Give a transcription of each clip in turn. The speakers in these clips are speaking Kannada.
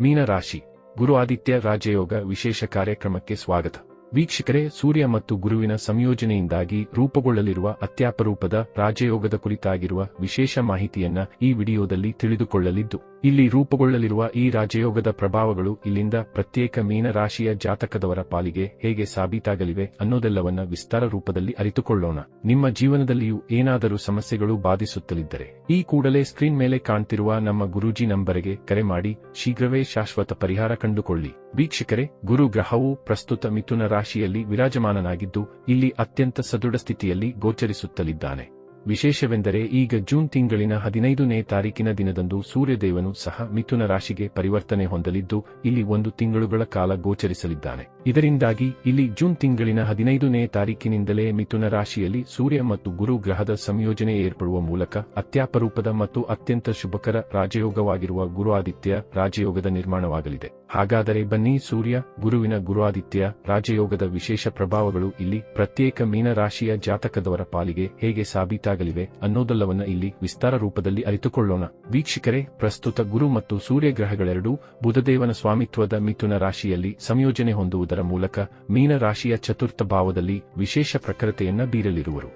ಮೀನ ರಾಶಿ ಗುರು ಆದಿತ್ಯ ರಾಜಯೋಗ ವಿಶೇಷ ಕಾರ್ಯಕ್ರಮಕ್ಕೆ ಸ್ವಾಗತ. ವೀಕ್ಷಕರೇ, ಸೂರ್ಯ ಮತ್ತು ಗುರುವಿನ ಸಂಯೋಜನೆಯಿಂದಾಗಿ ರೂಪುಗೊಳ್ಳಲಿರುವ ಅತ್ಯಾಪರೂಪದ ರಾಜಯೋಗದ ಕುರಿತಾಗಿರುವ ವಿಶೇಷ ಮಾಹಿತಿಯನ್ನ ಈ ವಿಡಿಯೋದಲ್ಲಿ ತಿಳಿದುಕೊಳ್ಳಲಿದ್ದು, ಇಲ್ಲಿ ರೂಪುಗೊಳ್ಳಲಿರುವ ಈ ರಾಜಯೋಗದ ಪ್ರಭಾವಗಳು ಇಲ್ಲಿಂದ ಪ್ರತ್ಯೇಕ ಮೀನ ರಾಶಿಯ ಜಾತಕದವರ ಪಾಲಿಗೆ ಹೇಗೆ ಸಾಬೀತಾಗಲಿವೆ ಅನ್ನೋದೆಲ್ಲವನ್ನ ವಿಸ್ತಾರ ರೂಪದಲ್ಲಿ ಅರಿತುಕೊಳ್ಳೋಣ. ನಿಮ್ಮ ಜೀವನದಲ್ಲಿಯೂ ಏನಾದರೂ ಸಮಸ್ಯೆಗಳು ಬಾಧಿಸುತ್ತಲಿದ್ದರೆ, ಈ ಕೂಡಲೇ ಸ್ಕ್ರೀನ್ ಮೇಲೆ ಕಾಣ್ತಿರುವ ನಮ್ಮ ಗುರೂಜಿ ನಂಬರ್ಗೆ ಕರೆ ಮಾಡಿ, ಶೀಘ್ರವೇ ಶಾಶ್ವತ ಪರಿಹಾರ ಕಂಡುಕೊಳ್ಳಿ. ವೀಕ್ಷಕರೇ ಗುರು ಗ್ರಹವು ಪ್ರಸ್ತುತ ಮಿಥುನ ರಾಶಿಯಲ್ಲಿ ವಿರಾಜಮಾನನಾಗಿದ್ದು ಇಲ್ಲಿ ಅತ್ಯಂತ ಸದೃಢ ಸ್ಥಿತಿಯಲ್ಲಿ ಗೋಚರಿಸುತ್ತಲಿದ್ದಾನೆ. ವಿಶೇಷವೆಂದರೆ ಈಗ ಜೂನ್ ತಿಂಗಳಿನ ಹದಿನೈದನೇ ತಾರೀಕಿನ ದಿನದಂದು ಸೂರ್ಯದೇವನು ಸಹ ಮಿಥುನ ರಾಶಿಗೆ ಪರಿವರ್ತನೆ ಹೊಂದಲಿದ್ದು, ಇಲ್ಲಿ ಒಂದು ತಿಂಗಳುಗಳ ಕಾಲ ಗೋಚರಿಸಲಿದ್ದಾನೆ. ಇದರಿಂದಾಗಿ ಇಲ್ಲಿ ಜೂನ್ ತಿಂಗಳಿನ ಹದಿನೈದನೇ ತಾರೀಕಿನಿಂದಲೇ ಮಿಥುನ ರಾಶಿಯಲ್ಲಿ ಸೂರ್ಯ ಮತ್ತು ಗುರು ಗ್ರಹದ ಸಂಯೋಜನೆ ಏರ್ಪಡುವ ಮೂಲಕ ಅತ್ಯಾಪರೂಪದ ಮತ್ತು ಅತ್ಯಂತ ಶುಭಕರ ರಾಜಯೋಗವಾಗಿರುವ ಗುರು ಆದಿತ್ಯ ರಾಜಯೋಗದ ನಿರ್ಮಾಣವಾಗಲಿದೆ. ಹಾಗಾದರೆ ಬನ್ನಿ ಸೂರ್ಯ, ಗುರುವಿನ ಗುರು ಆದಿತ್ಯ ರಾಜಯೋಗದ ವಿಶೇಷ ಪ್ರಭಾವಗಳು ಇಲ್ಲಿ ಪ್ರತ್ಯೇಕ ಮೀನ ರಾಶಿಯ ಜಾತಕದವರ ಪಾಲಿಗೆ ಹೇಗೆ ಸಾಬೀತಾಗಲಿವೆ ಅನ್ನೋದೆಲ್ಲವನ್ನ ಇಲ್ಲಿ ವಿಸ್ತಾರ ರೂಪದಲ್ಲಿ ಅರಿತುಕೊಳ್ಳೋಣ. ವೀಕ್ಷಕರೇ, ಪ್ರಸ್ತುತ ಗುರು ಮತ್ತು ಸೂರ್ಯ ಗ್ರಹಗಳೆರಡೂ ಬುಧದೇವನ ಸ್ವಾಮಿತ್ವದ ಮಿಥುನ ರಾಶಿಯಲ್ಲಿ ಸಂಯೋಜನೆ ಹೊಂದುವುದರ ಮೂಲಕ ಮೀನ ರಾಶಿಯ ಚತುರ್ಥ ಭಾವದಲ್ಲಿ ವಿಶೇಷ ಪ್ರಖರತೆಯನ್ನ ಬೀರಲಿರುವರು.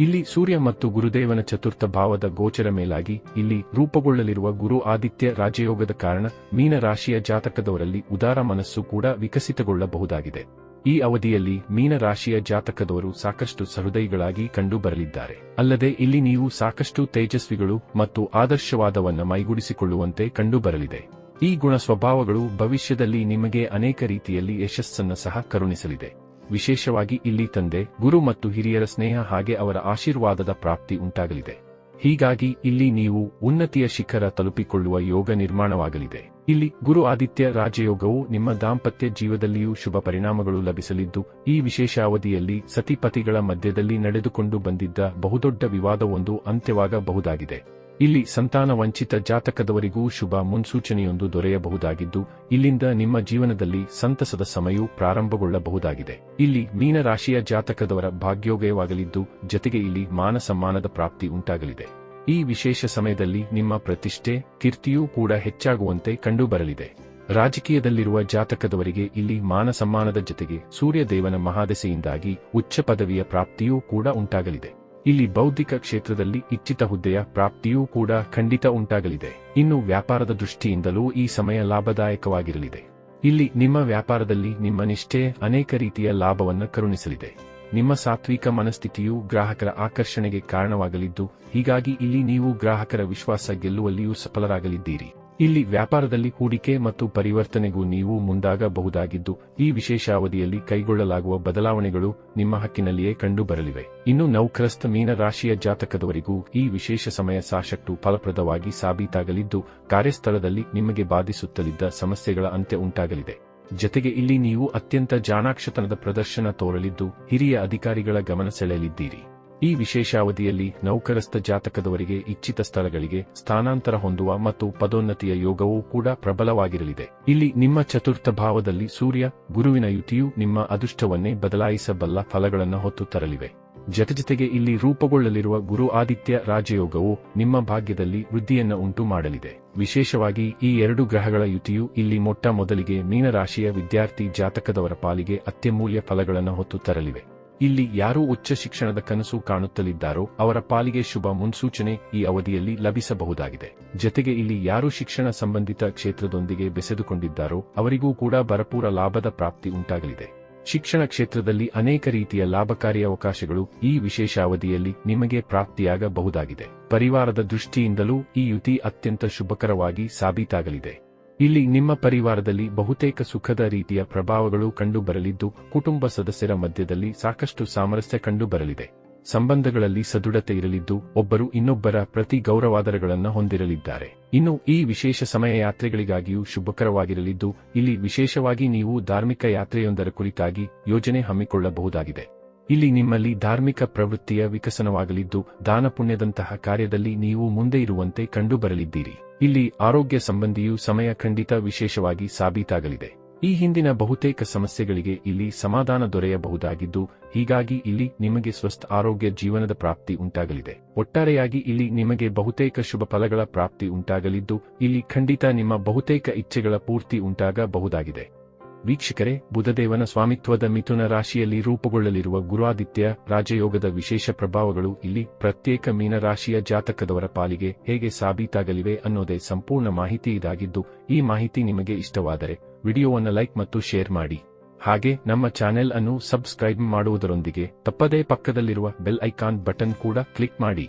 ಇಲ್ಲಿ ಸೂರ್ಯ ಮತ್ತು ಗುರುದೇವನ ಚತುರ್ಥ ಭಾವದ ಗೋಚರ ಮೇಲಾಗಿ ಇಲ್ಲಿ ರೂಪುಗೊಳ್ಳಲಿರುವ ಗುರು ಆದಿತ್ಯ ರಾಜಯೋಗದ ಕಾರಣ ಮೀನ ರಾಶಿಯ ಜಾತಕದವರಲ್ಲಿ ಉದಾರ ಮನಸ್ಸು ಕೂಡ ವಿಕಸಿತಗೊಳ್ಳಬಹುದಾಗಿದೆ. ಈ ಅವಧಿಯಲ್ಲಿ ಮೀನ ರಾಶಿಯ ಜಾತಕದವರು ಸಾಕಷ್ಟು ಸಹೃದಯಿಗಳಾಗಿ ಕಂಡು ಬರಲಿದ್ದಾರೆ ಅಲ್ಲದೆ ಇಲ್ಲಿ ನೀವು ಸಾಕಷ್ಟು ತೇಜಸ್ವಿಗಳು ಮತ್ತು ಆದರ್ಶವಾದವನ್ನು ಮೈಗೂಡಿಸಿಕೊಳ್ಳುವಂತೆ ಕಂಡುಬರಲಿದೆ. ಈ ಗುಣ ಸ್ವಭಾವಗಳು ಭವಿಷ್ಯದಲ್ಲಿ ನಿಮಗೆ ಅನೇಕ ರೀತಿಯಲ್ಲಿ ಯಶಸ್ಸನ್ನು ಸಹ ಕರುಣಿಸಲಿದೆ. ವಿಶೇಷವಾಗಿ ಇಲ್ಲಿ ತಂದೆ, ಗುರು ಮತ್ತು ಹಿರಿಯರ ಸ್ನೇಹ ಹಾಗೆ ಅವರ ಆಶೀರ್ವಾದದ ಪ್ರಾಪ್ತಿ ಉಂಟಾಗಲಿದೆ. ಹೀಗಾಗಿ ಇಲ್ಲಿ ನೀವು ಉನ್ನತಿಯ ಶಿಖರ ತಲುಪಿಕೊಳ್ಳುವ ಯೋಗ ನಿರ್ಮಾಣವಾಗಲಿದೆ. ಇಲ್ಲಿ ಗುರು ಆದಿತ್ಯ ರಾಜಯೋಗವು ನಿಮ್ಮ ದಾಂಪತ್ಯ ಜೀವದಲ್ಲಿಯೂ ಶುಭ ಪರಿಣಾಮಗಳು ಲಭಿಸಲಿದ್ದು, ಈ ವಿಶೇಷ ಅವಧಿಯಲ್ಲಿ ಸತಿಪತಿಗಳ ಮಧ್ಯದಲ್ಲಿ ನಡೆದುಕೊಂಡು ಬಂದಿದ್ದ ಬಹುದೊಡ್ಡ ವಿವಾದವೊಂದು ಅಂತ್ಯವಾಗಬಹುದಾಗಿದೆ. ಇಲ್ಲಿ ಸಂತಾನ ವಂಚಿತ ಜಾತಕದವರಿಗೂ ಶುಭ ಮುನ್ಸೂಚನೆಯೊಂದು ದೊರೆಯಬಹುದಾಗಿದ್ದು, ಇಲ್ಲಿಂದ ನಿಮ್ಮ ಜೀವನದಲ್ಲಿ ಸಂತಸದ ಸಮಯವು ಪ್ರಾರಂಭಗೊಳ್ಳಬಹುದಾಗಿದೆ. ಇಲ್ಲಿ ಮೀನರಾಶಿಯ ಜಾತಕದವರ ಭಾಗ್ಯೋಗಯವಾಗಲಿದ್ದು ಜತೆಗೆ ಇಲ್ಲಿ ಮಾನ ಸಮ್ಮಾನದ ಪ್ರಾಪ್ತಿ ಉಂಟಾಗಲಿದೆ. ಈ ವಿಶೇಷ ಸಮಯದಲ್ಲಿ ನಿಮ್ಮ ಪ್ರತಿಷ್ಠೆ, ಕೀರ್ತಿಯೂ ಕೂಡ ಹೆಚ್ಚಾಗುವಂತೆ ಕಂಡುಬರಲಿದೆ. ರಾಜಕೀಯದಲ್ಲಿರುವ ಜಾತಕದವರಿಗೆ ಇಲ್ಲಿ ಮಾನಸಮ್ಮಾನದ ಜತೆಗೆ ಸೂರ್ಯದೇವನ ಮಹಾದೆಸೆಯಿಂದಾಗಿ ಉಚ್ಚ ಪದವಿಯ ಪ್ರಾಪ್ತಿಯೂ ಕೂಡ ಉಂಟಾಗಲಿದೆ. ಇಲ್ಲಿ ಬೌದ್ಧಿಕ ಕ್ಷೇತ್ರದಲ್ಲಿ ಇಚ್ಛಿತ ಹುದ್ದೆಯ ಪ್ರಾಪ್ತಿಯೂ ಕೂಡ ಖಂಡಿತ ಉಂಟಾಗಲಿದೆ. ಇನ್ನು ವ್ಯಾಪಾರದ ದೃಷ್ಟಿಯಿಂದಲೂ ಈ ಸಮಯ ಲಾಭದಾಯಕವಾಗಿರಲಿದೆ. ಇಲ್ಲಿ ನಿಮ್ಮ ವ್ಯಾಪಾರದಲ್ಲಿ ನಿಮ್ಮ ನಿಷ್ಠೆ ಅನೇಕ ರೀತಿಯ ಲಾಭವನ್ನು ಕರುಣಿಸಲಿದೆ. ನಿಮ್ಮ ಸಾತ್ವಿಕ ಮನಸ್ಥಿತಿಯು ಗ್ರಾಹಕರ ಆಕರ್ಷಣೆಗೆ ಕಾರಣವಾಗಲಿದ್ದು, ಹೀಗಾಗಿ ಇಲ್ಲಿ ನೀವು ಗ್ರಾಹಕರ ವಿಶ್ವಾಸ ಗೆಲ್ಲುವಲ್ಲಿಯೂ ಸಫಲರಾಗಲಿದ್ದೀರಿ. ಇಲ್ಲಿ ವ್ಯಾಪಾರದಲ್ಲಿ ಹೂಡಿಕೆ ಮತ್ತು ಪರಿವರ್ತನೆಗೂ ನೀವು ಮುಂದಾಗಬಹುದಾಗಿದ್ದು, ಈ ವಿಶೇಷ ಅವಧಿಯಲ್ಲಿ ಕೈಗೊಳ್ಳಲಾಗುವ ಬದಲಾವಣೆಗಳು ನಿಮ್ಮ ಹಕ್ಕಿನಲ್ಲಿಯೇ ಕಂಡುಬರಲಿವೆ. ಇನ್ನು ನೌಕರಸ್ಥ ಮೀನ ರಾಶಿಯ ಜಾತಕದವರಿಗೂ ಈ ವಿಶೇಷ ಸಮಯ ಸಾಶಕ್ತು ಫಲಪ್ರದವಾಗಿ ಸಾಬೀತಾಗಲಿದ್ದು, ಕಾರ್ಯಸ್ಥಳದಲ್ಲಿ ನಿಮಗೆ ಬಾಧಿಸುತ್ತಲಿದ್ದ ಸಮಸ್ಯೆಗಳ ಅಂತ್ಯ ಉಂಟಾಗಲಿದೆ. ಜತೆಗೆ ಇಲ್ಲಿ ನೀವು ಅತ್ಯಂತ ಜಾಣಾಕ್ಷತನದ ಪ್ರದರ್ಶನ ತೋರಲಿದ್ದು, ಹಿರಿಯ ಅಧಿಕಾರಿಗಳ ಗಮನ ಸೆಳೆಯಲಿದ್ದೀರಿ. ಈ ವಿಶೇಷಾವಧಿಯಲ್ಲಿ ನೌಕರಸ್ಥ ಜಾತಕದವರಿಗೆ ಇಚ್ಛಿತ ಸ್ಥಳಗಳಿಗೆ ಸ್ಥಾನಾಂತರ ಹೊಂದುವ ಮತ್ತು ಪದೋನ್ನತಿಯ ಯೋಗವೂ ಕೂಡ ಪ್ರಬಲವಾಗಿರಲಿದೆ. ಇಲ್ಲಿ ನಿಮ್ಮ ಚತುರ್ಥ ಭಾವದಲ್ಲಿ ಸೂರ್ಯ, ಗುರುವಿನ ಯುತಿಯು ನಿಮ್ಮ ಅದೃಷ್ಟವನ್ನೇ ಬದಲಾಯಿಸಬಲ್ಲ ಫಲಗಳನ್ನು ಹೊತ್ತು ತರಲಿವೆ. ಜತೆಜತೆಗೆ ಇಲ್ಲಿ ರೂಪುಗೊಳ್ಳಲಿರುವ ಗುರು ಆದಿತ್ಯ ರಾಜಯೋಗವು ನಿಮ್ಮ ಭಾಗ್ಯದಲ್ಲಿ ವೃದ್ಧಿಯನ್ನು ಉಂಟು ಮಾಡಲಿದೆ. ವಿಶೇಷವಾಗಿ ಈ ಎರಡು ಗ್ರಹಗಳ ಯುತಿಯು ಇಲ್ಲಿ ಮೊಟ್ಟ ಮೊದಲಿಗೆ ಮೀನರಾಶಿಯ ವಿದ್ಯಾರ್ಥಿ ಜಾತಕದವರ ಪಾಲಿಗೆ ಅತ್ಯಮೂಲ್ಯ ಫಲಗಳನ್ನು ಹೊತ್ತು ತರಲಿವೆ. ಇಲ್ಲಿ ಯಾರು ಉಚ್ಚ ಶಿಕ್ಷಣದ ಕನಸು ಕಾಣುತ್ತಲಿದ್ದಾರೋ ಅವರ ಪಾಲಿಗೆ ಶುಭ ಮುನ್ಸೂಚನೆ ಈ ಅವಧಿಯಲ್ಲಿ ಲಭಿಸಬಹುದಾಗಿದೆ. ಜತೆಗೆ ಇಲ್ಲಿ ಯಾರು ಶಿಕ್ಷಣ ಸಂಬಂಧಿತ ಕ್ಷೇತ್ರದೊಂದಿಗೆ ಬೆಸೆದುಕೊಂಡಿದ್ದಾರೋ ಅವರಿಗೂ ಕೂಡ ಭರಪೂರ ಲಾಭದ ಪ್ರಾಪ್ತಿ ಉಂಟಾಗಲಿದೆ. ಶಿಕ್ಷಣ ಕ್ಷೇತ್ರದಲ್ಲಿ ಅನೇಕ ರೀತಿಯ ಲಾಭಕಾರಿ ಅವಕಾಶಗಳು ಈ ವಿಶೇಷ ಅವಧಿಯಲ್ಲಿ ನಿಮಗೆ ಪ್ರಾಪ್ತಿಯಾಗಬಹುದಾಗಿದೆ. ಪರಿವಾರದ ದೃಷ್ಟಿಯಿಂದಲೂ ಈ ಯುತಿ ಅತ್ಯಂತ ಶುಭಕರವಾಗಿ ಸಾಬೀತಾಗಲಿದೆ. ಇಲ್ಲಿ ನಿಮ್ಮ ಪರಿವಾರದಲ್ಲಿ ಬಹುತೇಕ ಸುಖದ ರೀತಿಯ ಪ್ರಭಾವಗಳು ಕಂಡುಬರಲಿದ್ದು, ಕುಟುಂಬ ಸದಸ್ಯರ ಮಧ್ಯದಲ್ಲಿ ಸಾಕಷ್ಟು ಸಾಮರಸ್ಯ ಕಂಡುಬರಲಿದೆ. ಸಂಬಂಧಗಳಲ್ಲಿ ಸದೃಢತೆ ಇರಲಿದ್ದು, ಒಬ್ಬರು ಇನ್ನೊಬ್ಬರ ಪ್ರತಿ ಗೌರವಾದರಗಳನ್ನು ಹೊಂದಿರಲಿದ್ದಾರೆ. ಇನ್ನು ಈ ವಿಶೇಷ ಸಮಯ ಯಾತ್ರೆಗಳಿಗಾಗಿಯೂ ಶುಭಕರವಾಗಿರಲಿದ್ದು, ಇಲ್ಲಿ ವಿಶೇಷವಾಗಿ ನೀವು ಧಾರ್ಮಿಕ ಯಾತ್ರೆಯೊಂದರ ಕುರಿತಾಗಿ ಯೋಜನೆ ಹಮ್ಮಿಕೊಳ್ಳಬಹುದಾಗಿದೆ. ಇಲ್ಲಿ ನಿಮ್ಮಲ್ಲಿ ಧಾರ್ಮಿಕ ಪ್ರವೃತ್ತಿಯ ವಿಕಸನವಾಗಲಿದ್ದು ದಾನ ಪುಣ್ಯದಂತಹ ಕಾರ್ಯದಲ್ಲಿ ನೀವು ಮುಂದೆ ಇರುವಂತೆ ಕಂಡುಬರಲಿದ್ದೀರಿ. ಇಲ್ಲಿ ಆರೋಗ್ಯ ಸಂಬಂಧಿಯೂ ಸಮಯ ಖಂಡಿತ ವಿಶೇಷವಾಗಿ ಸಾಬೀತಾಗಲಿದೆ. ಈ ಹಿಂದಿನ ಬಹುತೇಕ ಸಮಸ್ಯೆಗಳಿಗೆ ಇಲ್ಲಿ ಸಮಾಧಾನ ದೊರೆಯಬಹುದಾಗಿದ್ದು, ಹೀಗಾಗಿ ಇಲ್ಲಿ ನಿಮಗೆ ಸ್ವಸ್ಥ ಆರೋಗ್ಯ ಜೀವನದ ಪ್ರಾಪ್ತಿ ಉಂಟಾಗಲಿದೆ. ಒಟ್ಟಾರೆಯಾಗಿ ಇಲ್ಲಿ ನಿಮಗೆ ಬಹುತೇಕ ಶುಭ ಫಲಗಳ ಪ್ರಾಪ್ತಿ ಉಂಟಾಗಲಿದ್ದು, ಇಲ್ಲಿ ಖಂಡಿತ ನಿಮ್ಮ ಬಹುತೇಕ ಇಚ್ಛೆಗಳ ಪೂರ್ತಿ ಉಂಟಾಗಬಹುದಾಗಿದೆ. ವೀಕ್ಷಕರೇ, ಬುಧದೇವನ ಸ್ವಾಮಿತ್ವದ ಮಿಥುನ ರಾಶಿಯಲ್ಲಿ ರೂಪುಗೊಳ್ಳಲಿರುವ ಗುರುವಾದಿತ್ಯ ರಾಜಯೋಗದ ವಿಶೇಷ ಪ್ರಭಾವಗಳು ಇಲ್ಲಿ ಪ್ರತ್ಯೇಕ ಮೀನರಾಶಿಯ ಜಾತಕದವರ ಪಾಲಿಗೆ ಹೇಗೆ ಸಾಬೀತಾಗಲಿವೆ ಅನ್ನೋದೇ ಸಂಪೂರ್ಣ ಮಾಹಿತಿ ಇದಾಗಿದ್ದು, ಈ ಮಾಹಿತಿ ನಿಮಗೆ ಇಷ್ಟವಾದರೆ ವಿಡಿಯೋವನ್ನು ಲೈಕ್ ಮತ್ತು ಶೇರ್ ಮಾಡಿ. ಹಾಗೆ, ನಮ್ಮ ಚಾನೆಲ್ ಅನ್ನು ಸಬ್ಸ್ಕ್ರೈಬ್ ಮಾಡುವುದರೊಂದಿಗೆ ತಪ್ಪದೇ ಪಕ್ಕದಲ್ಲಿರುವ ಬೆಲ್ ಐಕಾನ್ ಬಟನ್ ಕೂಡ ಕ್ಲಿಕ್ ಮಾಡಿ.